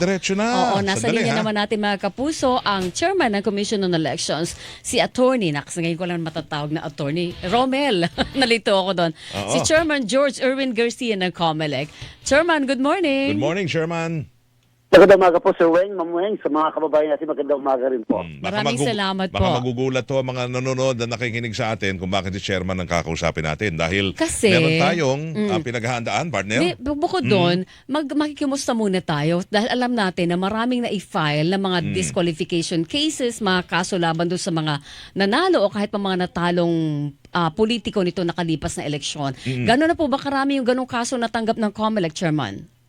Diretso na. Oo, nasa Sandali, linya ha? naman natin mga kapuso ang chairman ng Commission on Elections, si attorney, nakas ngayon ko lang matatawag na attorney, Romel. Nalito ako doon. Oo. Si Chairman George Erwin Garcia ng COMELEC. Chairman, good morning. Good morning, Sherman. Magandang umaga po, Sir Weng, Ma'am Weng, sa mga kababayan natin, magandang umaga rin po. Hmm, Maraming salamat baka po. magugulat to ang mga nanonood na nakikinig sa atin kung bakit si Chairman ang kakausapin natin. Dahil Kasi- meron tayong ah, pinaghahandaan, partner. Di, bu- bukod doon, mag makikimusta muna tayo dahil alam natin na maraming na-file na mga disqualification cases, mga kaso laban doon sa mga nanalo o kahit pa mga natalong ah, politiko nito nakalipas na eleksyon. Gano'n na po ba karami yung ganong kaso natanggap ng COMELEC, Chairman?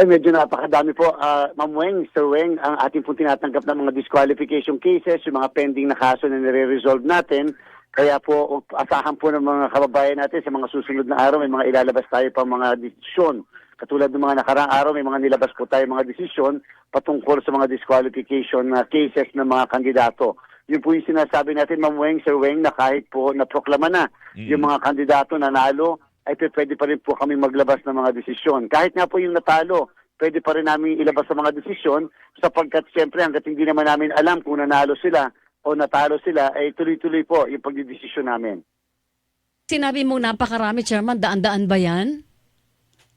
Ay, medyo napakadami po. Ah, Ma'am Weng, Sir Weng, ang ating po tinatanggap ng mga disqualification cases, yung mga pending na kaso na nire-resolve natin. Kaya po, asahan po ng mga kababayan natin sa mga susunod na araw, may mga ilalabas tayo pa mga desisyon. Katulad ng mga nakarang araw, may mga nilabas po tayo mga desisyon patungkol sa mga disqualification na cases ng mga kandidato. Yun po yung sinasabi natin, Ma'am Weng, Sir Weng, na kahit po naproklama na yung mga kandidato nanalo, ay pe- pwede pa rin po kami maglabas ng mga desisyon. Kahit nga po yung natalo, pwede pa rin namin ilabas ang mga desisyon sapagkat siyempre hanggat hindi naman namin alam kung nanalo sila o natalo sila, ay tuloy-tuloy po yung pagdidesisyon namin. Sinabi mo napakarami, Chairman, daan-daan ba yan?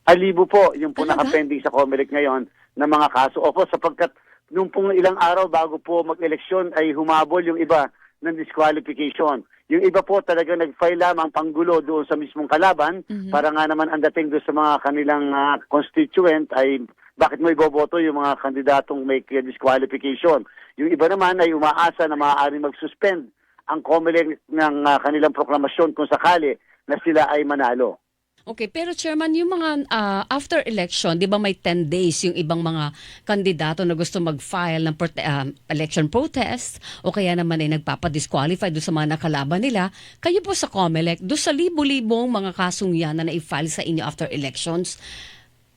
Alibo po yung po nakapending sa COMELEC ngayon na mga kaso. Opo, sapagkat nung pong ilang araw bago po mag-eleksyon ay humabol yung iba ng disqualification. Yung iba po talaga nag-file lamang panggulo doon sa mismong kalaban para nga naman ang dating doon sa mga kanilang ah, constituent ay bakit mo iboboto yung mga kandidatong may disqualification. Yung iba naman ay umaasa na maaaring mag-suspend ang COMELEC ng ah, kanilang proklamasyon kung sakali na sila ay manalo. Okay, pero Chairman, yung mga ah, after election, di ba may 10 days yung ibang mga kandidato na gusto mag-file ng prote- ah, election protest o kaya naman ay nagpapadisqualify doon sa mga nakalaban nila. Kayo po sa COMELEC, doon sa libo-libong mga kasong yan na na-file sa inyo after elections,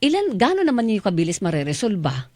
ilan, gano'n naman yung kabilis mareresolba?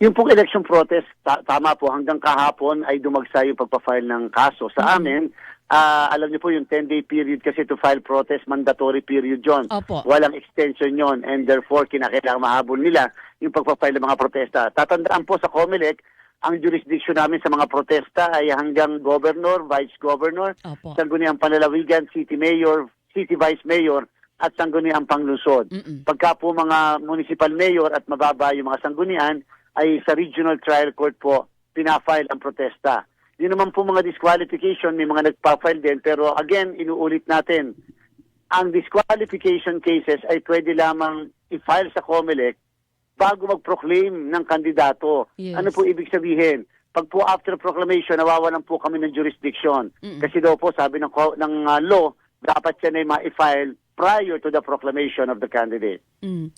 Yung pong election protest, ta- tama po, hanggang kahapon ay dumagsa yung pagpa-file ng kaso. Sa amin, ah, alam niyo po yung 10-day period kasi to file protest, mandatory period yon. Walang extension yon and therefore kinakailangan mahabol nila yung pagpa-file ng mga protesta. Tatandaan po sa COMELEC, ang jurisdiction namin sa mga protesta ay hanggang governor, vice governor, sangguniang panlalawigan, city mayor, city vice mayor, at sangguniang panglungsod. Mm-mm. Pagka po mga municipal mayor at mababa yung mga sanggunian, ay sa regional trial court po pinafile ang protesta. Yun naman po mga disqualification, may mga nagpa-file din. Pero again, inuulit natin, ang disqualification cases ay pwede lamang i-file sa COMELEC bago mag-proclaim ng kandidato. Yes. Ano po ibig sabihin? Pag po after proclamation, nawawalan po kami ng jurisdiction. Mm-mm. Kasi daw po, sabi ng, ng uh, law, dapat yan ay ma-file prior to the proclamation of the candidate. Mm.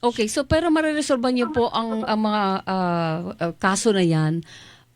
Okay, so pero mareresolba niyo po ang, ang mga ah, ah, kaso na yan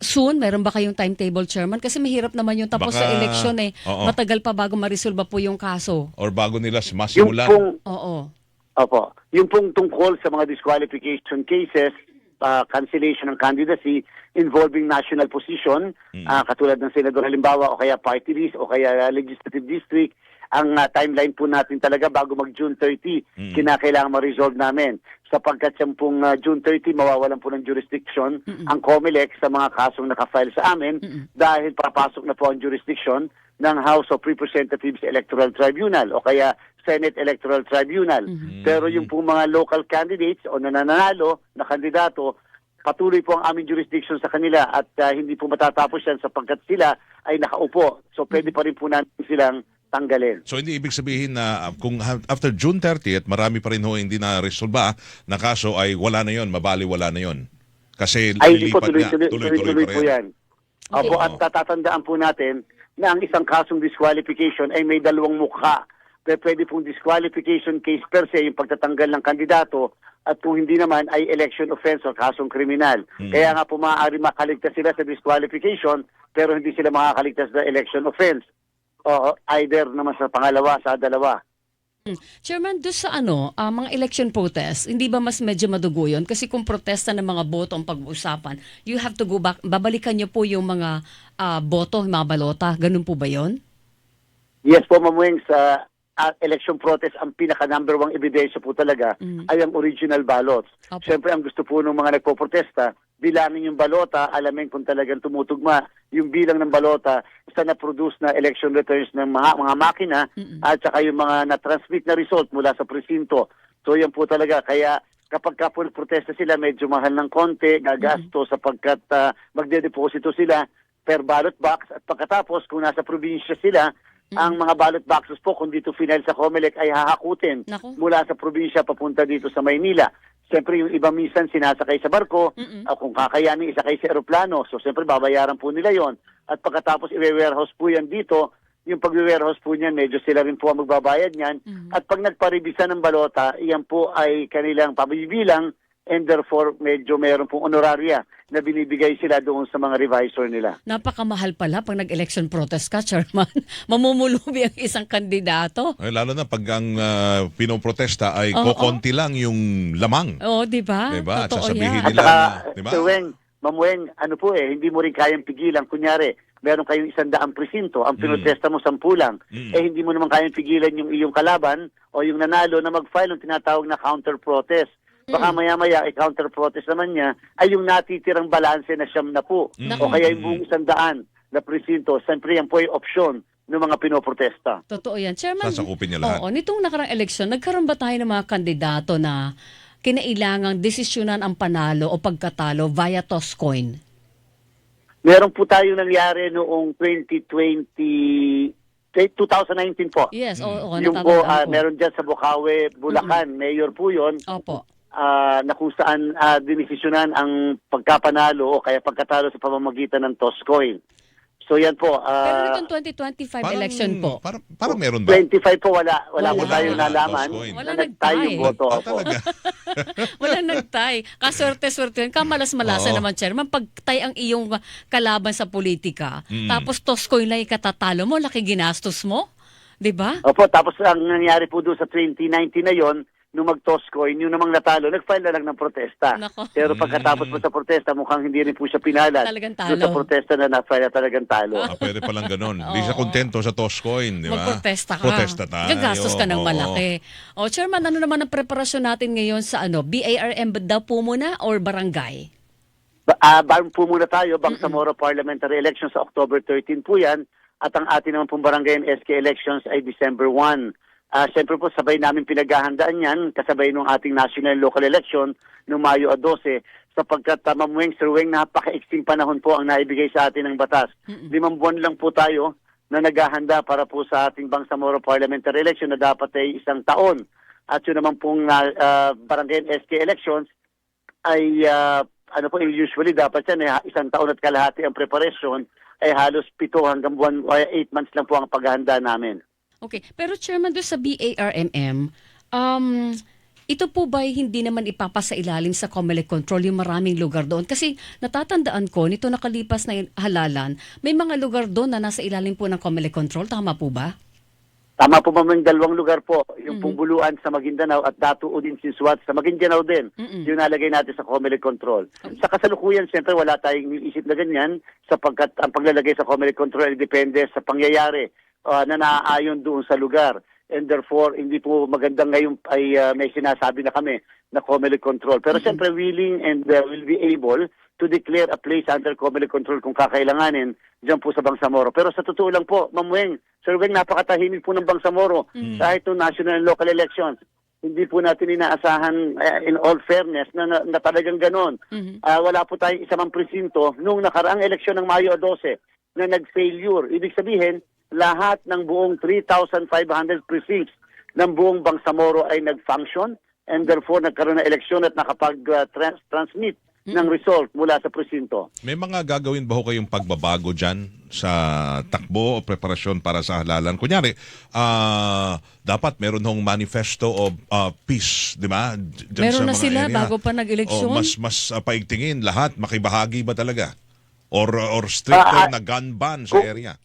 soon? Meron ba kayong timetable, Chairman? Kasi mahirap naman yung tapos Baka- sa election eh. Oo. Matagal pa bago maresolba po yung kaso. Or bago nila Yung masimulan. pong, Oo. opo, yung pong tungkol sa mga disqualification cases, uh, cancellation ng candidacy involving national position, ah, katulad ng senador halimbawa o kaya party list o kaya legislative district, ang ah, timeline po natin talaga bago mag June 30, kinakailangan ma-resolve namin. Sapagkat siyang pong ah, June 30, mawawalan po ng jurisdiction ang COMELEC sa mga kasong nakafile sa amin dahil papasok na po ang jurisdiction ng House of Representatives Electoral Tribunal o kaya Senate Electoral Tribunal. Pero yung pong mga local candidates o nananalo na kandidato, patuloy po ang aming jurisdiction sa kanila at ah, hindi po matatapos yan sapagkat sila ay nakaupo. So pwede pa rin po natin silang tanggalin. So hindi ibig sabihin na uh, kung after June 30 at marami pa rin ho hindi na resolba na kaso ay wala na yon, mabali wala na yon. Kasi Ay, hindi po, lilipat nga, tuloy-tuloy tuloy-tuloy tuloy-tuloy pa po rin. yan. Opo, at tatatandaan po natin na ang isang kasong disqualification ay may dalawang mukha. Pero pwede pong disqualification case per se, yung pagtatanggal ng kandidato, at kung hindi naman ay election offense o kasong kriminal. Hmm. Kaya nga po maaari makaligtas sila sa disqualification, pero hindi sila makakaligtas sa election offense. O either naman sa pangalawa, sa dalawa. Mm. Chairman, doon sa ano, ah, mga election protest, hindi ba mas medyo madugo yun? Kasi kung protesta ng mga boto ang pag-uusapan, you have to go back, babalikan niyo po yung mga ah, boto, yung mga balota. Ganun po ba yon? Yes po, Ma'am Weng, sa at election protest, ang pinaka number one ebidensya po talaga Mm. ay ang original ballots. Opo. Siyempre, ang gusto po ng mga nagpoprotesta, bilangin yung balota, alamin kung talagang tumutugma yung bilang ng balota sa na-produce na election returns ng mga, mga makina Mm-mm. at saka yung mga na-transmit na result mula sa presinto. So yan po talaga. Kaya kapag ka po protesta sila, medyo mahal ng konti, gagasto sapagkat uh, magdedeposito sila per ballot box at pagkatapos kung nasa probinsya sila, ang mga ballot boxes po kung dito final sa COMELEC ay hahakutin Nako. mula sa probinsya papunta dito sa Maynila. Siyempre yung iba minsan sinasakay sa barko Mm-mm. o kung kakayanin isakay sa eroplano. So siyempre babayaran po nila yon At pagkatapos i-warehouse po yan dito, yung pag-warehouse po niyan, medyo sila rin po ang magbabayad niyan. Mhm. At pag nagparibisa ng balota, iyan po ay kanilang pabibilang and therefore medyo meron pong honoraria na binibigay sila doon sa mga revisor nila. Napakamahal pala pag nag-election protest ka, Chairman. Mamumulubi ang isang kandidato. Ay, lalo na pag ang ah, pinoprotesta ay Oo. kokonti lang yung lamang. Oo, di ba? Diba? At Totoo sasabihin yan. At nila- saka, di ba? Sir Weng, Ma'am Weng, ano po eh, hindi mo rin kayang pigilan. Kunyari, meron kayong isang daang presinto, ang Mm. pinotesta mo sampu lang, Mm. eh hindi mo naman kayang pigilan yung iyong kalaban o yung nanalo na mag-file ng tinatawag na counter-protest. Baka maya-maya, i-counter-protest naman niya ay yung natitirang balanse na siyam na po. Mm. O kaya yung buong isang daan na presinto. Siyempre, yan po ay opsyon ng mga pinoprotesta. Totoo yan. Chairman, Sasakupin niya lahat. Oo, nitong nakarang eleksyon, nagkaroon ba tayo ng mga kandidato na kinailangang desisyonan ang panalo o pagkatalo via toss coin? Meron po tayong nangyari noong 2020, 2019 po. Yes, oo, oo yung po, natatandaan ah, ko. meron dyan sa Bukawe, Bulacan, mayor po yun, Opo. Ah, na kung saan ah, dinisisyonan ang pagkapanalo o kaya pagkatalo sa pamamagitan ng toss coin. So yan po, Pero ah, nitong 2025 election po, Parang, parang meron ba? 25 po wala, wala, po Wala, tayo wala, nalaman. Wala na nagtayo yung boto. Opo. talaga? walang nagtay. Kaswerte-swerte yun. Kamalas-malasa Oo. naman, Chairman. Pag tay ang iyong kalaban sa politika, Mm. tapos toss coin lang ikatatalo mo, laki ginastos mo. Di ba? Opo, tapos ang nangyari po doon sa 2019 na yon, nung mag-toss coin, yung namang natalo, nag-file na lang ng protesta. Nako. Pero pagkatapos po sa protesta, mukhang hindi rin po siya pinalat. Talagang Doon talo. sa protesta na na-file na talagang talo. Ah, pwede palang ganun. Hindi siya kontento sa toss coin, di ba? Magprotesta ka. Protesta tayo. Gagastos ka ng Oo. malaki. O, Chairman, ano naman ang preparasyon natin ngayon sa ano? BARM ba daw po muna or barangay? Ba- Ah, bago po muna tayo, Bangsamoro Parliamentary Elections sa October 13 po yan. At ang ating naman pong barangay and SK elections ay December 1. Ah, Siyempre po, sabay namin pinaghahandaan yan, kasabay nung ating national and local election noong Mayo 12, sapagkat uh, Ma'am Weng, Sir Weng, napaka-extreme panahon po ang naibigay sa atin ng batas. Limang buwan lang po tayo na naghahanda para po sa ating Bangsamoro Parliamentary Election na dapat ay isang taon. At yun naman pong ah, ah, barangay SK elections ay ah, ano po usually dapat yan eh, isang taon at kalahati ang preparation ay halos pito hanggang buwan o eight months lang po ang paghahanda namin. Okay. Pero Chairman, doon sa BARMM, um, ito po ba hindi naman ipapasa ilalim sa COMELEC control yung maraming lugar doon? Kasi natatandaan ko, nito nakalipas na halalan, may mga lugar doon na nasa ilalim po ng COMELEC control. Tama po ba? Tama po ba yung dalawang lugar po, yung pong Buluan sa Maguindanao at Datuo din Sinsuat sa Maguindanao din, Mm-mm. yung nalagay natin sa Comelec Control. Sa kasalukuyan, siyempre wala tayong isip na ganyan sapagkat ang paglalagay sa Comelec Control ay depende sa pangyayari ah, na naaayon doon sa lugar. And therefore, hindi po magandang ngayon ay ah, may sinasabi na kami na Comelec Control. Pero siyempre willing and uh, will be able to declare a place under Comelec Control kung kakailanganin dyan po sa Bangsamoro. Pero sa totoo lang po, Ma'am Weng, Sir Weng, napakatahimik po ng Bangsamoro kahit no national and local elections. Hindi po natin inaasahan, eh, in all fairness, na, na, na talagang ganon. Mhm. Ah, wala po tayong isa mang presinto nung nakaraang eleksyon ng Mayo 12 na nag-failure. Ibig sabihin, lahat ng buong 3,500 precincts ng buong Bangsamoro ay nag-function and therefore nagkaroon ng eleksyon at nakapag-transmit ng result mula sa presinto. May mga gagawin ba ho kayong pagbabago dyan sa takbo o preparasyon para sa halalan? Kunyari, ah, dapat meron hong manifesto of ah, peace, di ba? Dyan Meron na sila area. bago pa nag-eleksyon? O mas, mas ah, paigtingin lahat, makibahagi ba talaga? Or, or stricter Ah, ah, na gun ban sa kung- area?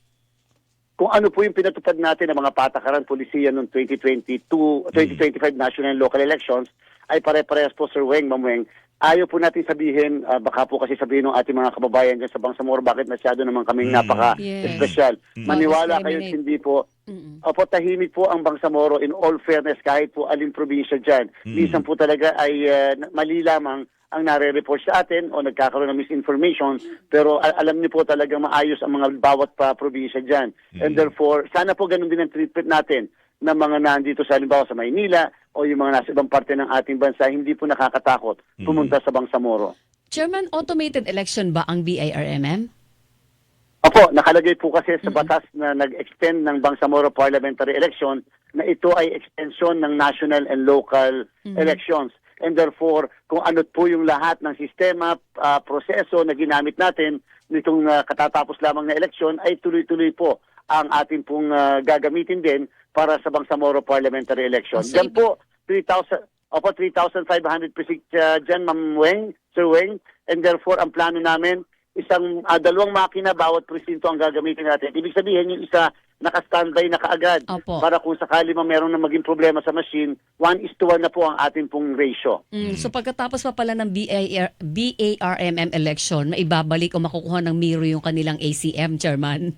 Kung ano po yung pinatupad natin ng mga patakaran polisiya noong 2022, 2025 national and local elections, ay pare-parehas po, Sir Weng, Ma'am Weng. Ayaw po natin sabihin, ah, baka po kasi sabihin ng ating mga kababayan dyan sa Bangsamoro, bakit masyado naman kaming Mm. napaka-special. Yes. Maniwala kayo, hindi po, Mm-mm. Opo, tahimik po ang Bangsamoro in all fairness kahit po aling probinsya dyan. Minsan po talaga ay uh, mali lamang ang nare-report sa atin o nagkakaroon ng misinformation pero al- alam niyo po talaga maayos ang mga bawat pa probinsya dyan. And therefore, sana po ganun din ang treatment natin ng mga nandito sa halimbawa sa Maynila o yung mga nasa ibang parte ng ating bansa, hindi po nakakatakot pumunta sa Bangsamoro. Chairman, automated election ba ang BIRMM? Opo, nakalagay po kasi sa batas na nag-extend ng Bangsamoro Parliamentary Election na ito ay extension ng national and local elections. And therefore, kung ano po yung lahat ng sistema, ah, proseso na ginamit natin nitong ah, katatapos lamang na eleksyon ay tuloy-tuloy po ang ating pong ah, gagamitin din para sa Bangsamoro Parliamentary Election. So, Diyan po, 3,000 Opo, 3,500 precinct uh, dyan, Ma'am Weng, Sir Weng. And therefore, ang plano namin, isang ah, dalawang makina bawat presinto ang gagamitin natin. Ibig sabihin, yung isa naka-standby na kaagad Opo. para kung sakali man meron na maging problema sa machine, 1 is to 1 na po ang ating pong ratio. Mm, So pagkatapos pa pala ng BAR, BARMM election, maibabalik o makukuha ng Miro yung kanilang ACM, Chairman?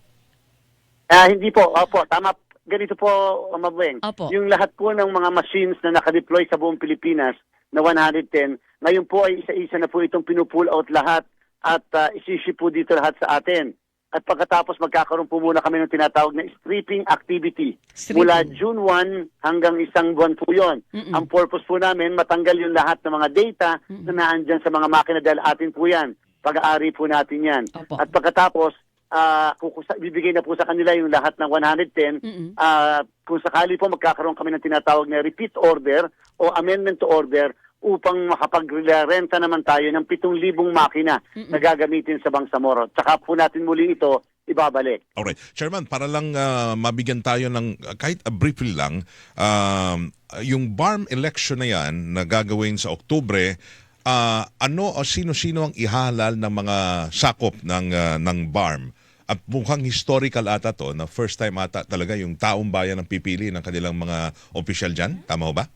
Ah, hindi po. Opo, tama. Ganito po, Ma'am Weng. Opo. Yung lahat po ng mga machines na nakadeploy sa buong Pilipinas na 110, ngayon po ay isa-isa na po itong pinupull out lahat at uh, isiship po dito lahat sa atin. At pagkatapos magkakaroon po muna kami ng tinatawag na stripping activity. Stripping. Mula June 1 hanggang isang buwan po yon. Mm-mm. Ang purpose po namin, matanggal yung lahat ng mga data na naandyan sa mga makina dahil atin po yan. Pag-aari po natin yan. Opo. At pagkatapos, ah kukusa, bibigay na po sa kanila yung lahat ng 110. Mm-mm. Ah, kung sakali po magkakaroon kami ng tinatawag na repeat order o amendment to order upang makapag-renta naman tayo ng 7,000 makina na gagamitin sa Bangsamoro. Tsaka po natin muli ito ibabalik. Alright. Chairman, para lang ah, mabigyan tayo ng ah, kahit ah, briefly lang, um, yung BARM election na yan na gagawin sa Oktubre, ah, ano o sino-sino ang ihalal ng mga sakop ng, ah, ng BARM? At mukhang historical ata to na first time ata talaga yung taong bayan ang pipili ng kanilang mga opisyal dyan. Tama ho ba?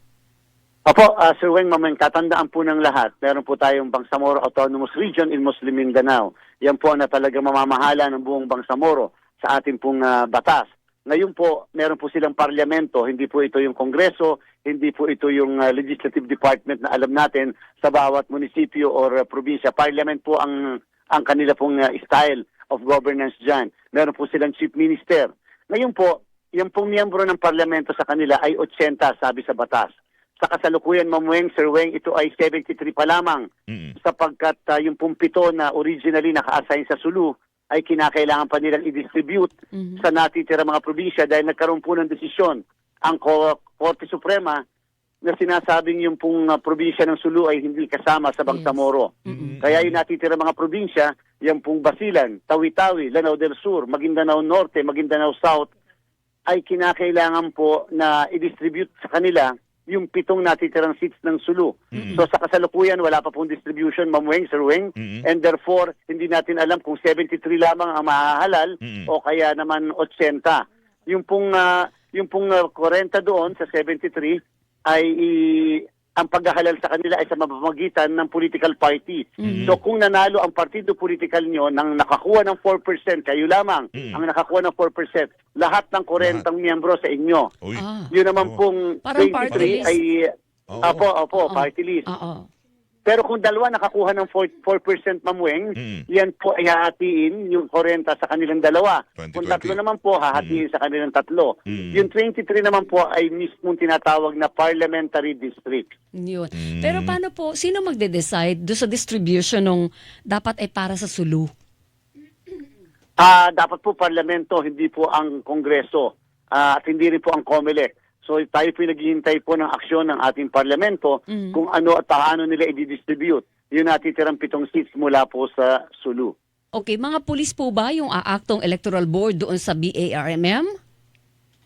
Opo, ah, Sir Weng, mamang katandaan po ng lahat, meron po tayong Bangsamoro Autonomous Region in Muslim Mindanao. Yan po na talaga mamamahala ng buong Bangsamoro sa ating pong ah, batas. Ngayon po, meron po silang parlamento, hindi po ito yung kongreso, hindi po ito yung ah, legislative department na alam natin sa bawat munisipyo or ah, probinsya. Parliament po ang ang kanila pong ah, style of governance dyan. Meron po silang chief minister. Ngayon po, yung pong miyembro ng parlamento sa kanila ay 80, sabi sa batas. Sa kasalukuyan, Ma'am Weng, Sir Weng, ito ay 73 pa lamang Mm. sapagkat ah, yung pumpito na originally naka-assign sa Sulu ay kinakailangan pa nilang i-distribute Mhm. sa natitira mga probinsya dahil nagkaroon po ng desisyon ang Ko- Korte Suprema na sinasabing yung pong ah, probinsya ng Sulu ay hindi kasama sa Bangsamoro. Mm-mm. Kaya yung natitira mga probinsya, yung pong Basilan, Tawi-Tawi, Lanao del Sur, Maguindanao Norte, Maguindanao South, ay kinakailangan po na i-distribute sa kanila yung pitong natitirang seats ng Sulu. So sa kasalukuyan, wala pa pong distribution, Ma'am Weng, Sir Weng, Mm-mm. and therefore, hindi natin alam kung 73 lamang ang mahahalal Mm-mm. o kaya naman 80. Yung pong, ah, yung pong ah, 40 doon sa 73 ay ang paghahalal sa kanila ay sa mamamagitan ng political party. So kung nanalo ang partido political nyo nang nakakuha ng 4%, kayo lamang Mm. ang nakakuha ng 4%, lahat ng 40 miyembro sa inyo. Uy. Ah. Yun naman Oo. pong Parang party 23 list. ay Oo. Apo, opo, Oo. party list. Oo. Pero kung dalawa nakakuha ng 4%, 4% mamueng, Mm. yan po ay hahatiin yung 40 sa kanilang dalawa. 20-20. Kung tatlo naman po, hahatiin sa kanilang tatlo. Mm. Yung 23 naman po ay mismong tinatawag na parliamentary district. Yun. Mm. Pero paano po, sino magde-decide do sa distribution ng dapat ay para sa Sulu? Ah, dapat po parlamento, hindi po ang kongreso. Ah, at hindi rin po ang COMELEC. So tayo po naghihintay po ng aksyon ng ating parlamento Mm. kung ano at paano nila i-distribute yung natitirang pitong seats mula po sa Sulu. Okay, mga pulis po ba yung aaktong electoral board doon sa BARMM?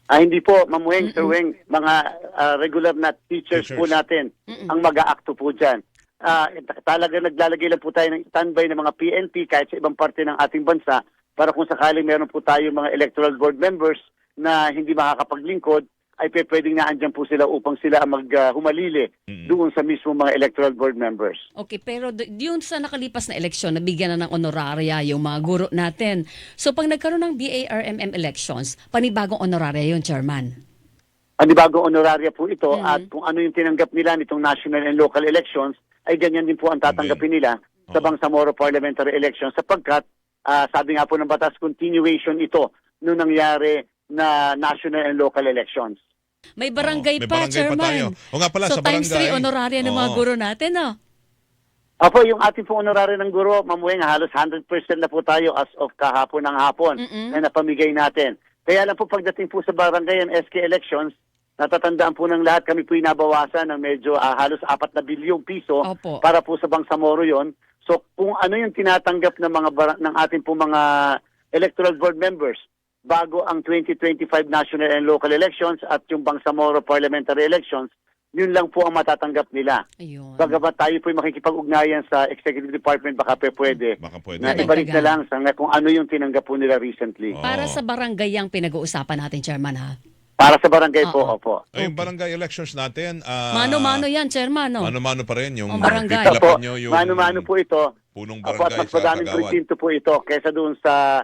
Ah, hindi po, Ma'am Weng, Sir Weng, mga ah, regular na teachers, Teachers. po natin ang mag-aakto po dyan. Ah, talaga naglalagay lang po tayo ng standby ng mga PNP kahit sa ibang parte ng ating bansa para kung sakaling meron po tayo mga electoral board members na hindi makakapaglingkod, ay pe- pwedeng naandyan po sila upang sila maghumalili doon sa mismo mga electoral board members. Okay, pero d- yun sa nakalipas na eleksyon, nabigyan na ng honoraria yung mga guro natin. So pag nagkaroon ng BARMM elections, panibagong honoraria yun, Chairman. Ang bagong honoraria po ito Mhm. at kung ano yung tinanggap nila nitong national and local elections ay ganyan din po ang tatanggapin nila sa Oo. Bangsamoro parliamentary elections sapagkat ah, sabi nga po ng batas continuation ito nung nangyari na national and local elections. May barangay Oo, may pa, barangay pa Chairman. tayo. O nga pala, so sa times barangay. 3 honoraria ng mga Oo. guro natin, no? Apo, yung ating pong honoraria ng guro, mamuhay nga halos 100% na po tayo as of kahapon ng hapon Mm-mm. na napamigay natin. Kaya lang po pagdating po sa barangay and SK elections, natatandaan po ng lahat kami po inabawasan ng medyo ah, halos 4 na bilyong piso Opo. para po sa Bangsamoro yon. So kung ano yung tinatanggap ng mga bara- ng ating po mga electoral board members bago ang 2025 national and local elections at yung Bangsamoro parliamentary elections, yun lang po ang matatanggap nila. Ayun. Bagamat tayo po makikipag-ugnayan sa executive department, baka pe pwede. Baka pwede. Na ibalik na lang sa kung ano yung tinanggap po nila recently. Oo. Para sa barangay ang pinag-uusapan natin, Chairman, ha? Para sa barangay po, Oo. opo. Ay, yung barangay elections natin, ah, Mano-mano yan, Chairman, no? Mano-mano pa rin yung Ang barangay. pipilapan Opo, nyo yung mano-mano po ito. punong Opo, barangay at mas madaming presinto po ito kaysa doon sa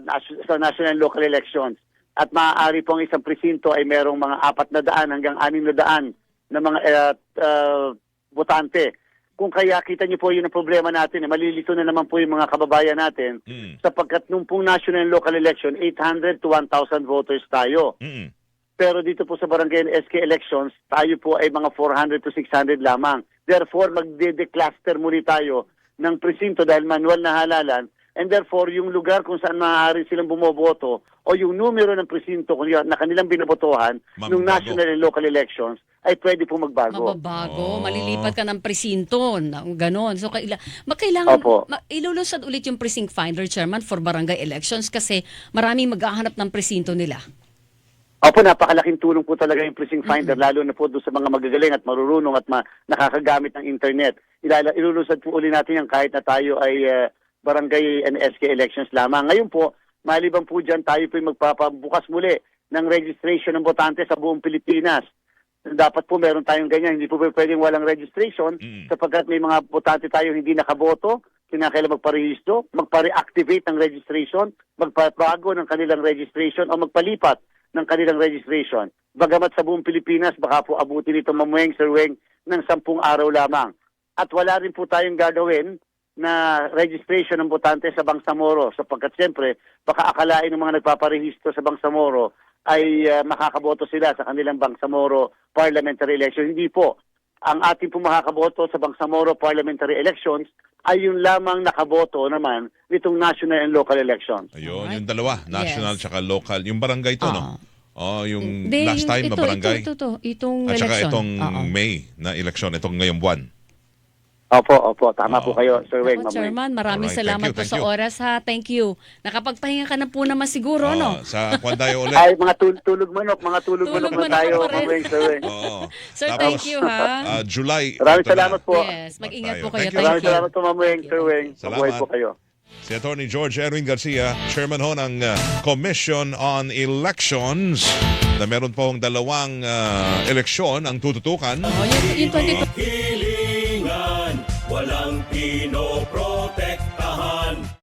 nas- sa national and local elections. At maaari po ang isang presinto ay merong mga apat na daan hanggang anim na daan na mga eh, ah, botante. Kung kaya kita niyo po yun ang problema natin, eh, malilito na naman po yung mga kababayan natin Mm. sapagkat nung pong national and local election, 800 to 1,000 voters tayo. Mm. Pero dito po sa barangay and SK elections, tayo po ay mga 400 to 600 lamang. Therefore, magde-decluster muli tayo ng presinto dahil manual na halalan. And therefore, yung lugar kung saan maaari silang bumoboto o yung numero ng presinto kung yun- na kanilang binobotohan nung Magbabago. national and local elections ay pwede po magbago. Mababago, Oo. malilipat ka ng presinto, na- ganon. So, kaila, magkailangan, Opo. ma- ilulusad ulit yung precinct finder, Chairman, for barangay elections kasi maraming maghahanap ng presinto nila. Opo, napakalaking tulong po talaga yung precinct finder, lalo na po doon sa mga magagaling at marurunong at ma- nakakagamit ng internet. Ilala, ilulusad po uli natin yan kahit na tayo ay eh, barangay and SK elections lamang. Ngayon po, maliban po dyan, tayo po magpapabukas muli ng registration ng botante sa buong Pilipinas. Dapat po meron tayong ganyan. Hindi po pwedeng walang registration Mm. sapagkat may mga botante tayo hindi nakaboto, kinakailangan magparehistro, magpa-reactivate ng registration, magpapago ng kanilang registration o magpalipat ng kanilang registration. Bagamat sa buong Pilipinas, baka po abutin ito mamueng Sir Weng ng sampung araw lamang. At wala rin po tayong gagawin na registration ng botante sa Bangsamoro sapagkat siyempre baka akalain ng mga nagpaparehistro sa Bangsamoro ay ah, makakaboto sila sa kanilang Bangsamoro parliamentary election. Hindi po. Ang ating po makakaboto sa Bangsamoro parliamentary elections ay yung lamang nakaboto naman nitong national and local elections. Ayun, yung dalawa, national Yes. tsaka local. Yung barangay to, Ah. no? Oh, yung Hindi, last yung- time na ito, barangay. Ito, ito, ito, itong At saka election. itong Oo. May na eleksyon, itong ngayong buwan. Opo, opo. Tama Oo. po kayo, Sir Weng. Ako. Chairman, maraming Alright, salamat thank you, po thank sa you. oras ha. Thank you. Nakapagpahinga ka na po naman siguro, no? Oh, sa kwan tayo ulit. Ay, mga tul- tulog manok, mga tulog, Tulog manok manok na tayo, pa rin. Sir Weng. Oo. Sir, Tapos, thank you ha. ah, July. Maraming ito na. salamat po. yes, mag-ingat po kayo. Thank you. Thank Maraming you. salamat po, Mamueng, Sir Weng. Salamat. Mabuhay po kayo. Si Attorney George Erwin Garcia, chairman ho ng uh, Commission on Elections na meron pong dalawang uh, eleksyon ang tututukan. Oh, yung, yung 22 Hilingan, walang Pinoy